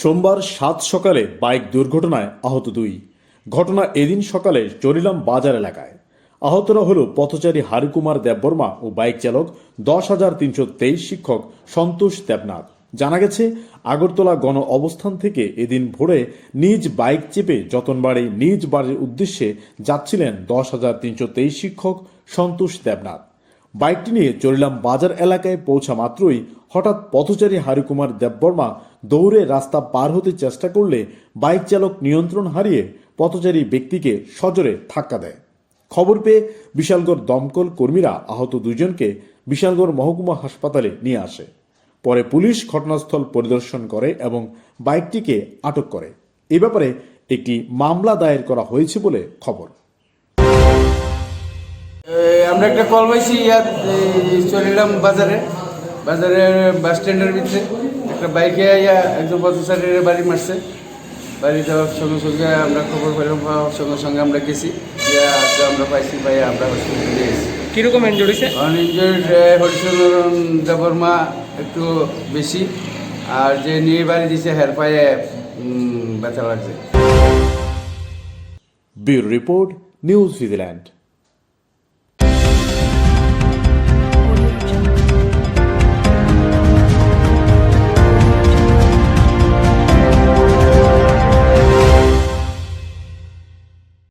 সোমবার সাত সকালে বাইক দুর্ঘটনায় আহত দুই। ঘটনা এদিন সকালে চরিলাম বাজার এলাকায়। আহতরা হল পথচারী হারিকুমার দেববর্মা ও বাইক চালক দশ হাজার তিনশো তেইশ শিক্ষক সন্তোষ দেবনাথ। জানা গেছে, আগরতলা গণ অবস্থান থেকে এদিন ভোরে নিজ বাইক চেপে যতনবাড়ি নিজ বাড়ির উদ্দেশ্যে যাচ্ছিলেন দশ হাজার তিনশো তেইশ শিক্ষক সন্তোষ দেবনাথ। বাইকটি নিয়ে চলিলাম বাজার এলাকায় পৌঁছা মাত্রই হঠাৎ পথচারী হারিকুমার দেববর্মা দৌড়ে রাস্তা পার হতে চেষ্টা করলে বাইক চালক নিয়ন্ত্রণ হারিয়ে পথচারী ব্যক্তিকে সজোরে ধাক্কা দেয়। খবর পেয়ে বিশালগড় দমকল কর্মীরা আহত দুজনকে বিশালগড় মহকুমা হাসপাতালে নিয়ে আসে। পরে পুলিশ ঘটনাস্থল পরিদর্শন করে এবং বাইকটিকে আটক করে। এ ব্যাপারে একটি মামলা দায়ের করা হয়েছে বলে খবর। আমরা একটা কল পাইছি এই চলিলাম বাজারে। বাজারে বাস স্ট্যান্ডের ভিতরে। একটা বাইকে ইয়া একজন পথচারীর বাড়ি মারছে। বাড়ি যাওয়ার সঙ্গে সঙ্গে আমরা খবর পেলাম পাওয়ার সঙ্গে সঙ্গে আমরা গেছি। আজকে আমরা পাইছি পাই আমরা হসপিটালে গেছি। কীরকম ইঞ্জুরি হয়েছে অনইনজুর্ড দেবর্মা একটু বেশি। আর যে নিয়ে বাড়ি দিছে হের পায়ে ব্যথা লাগছে। Bureau report news Vigilant.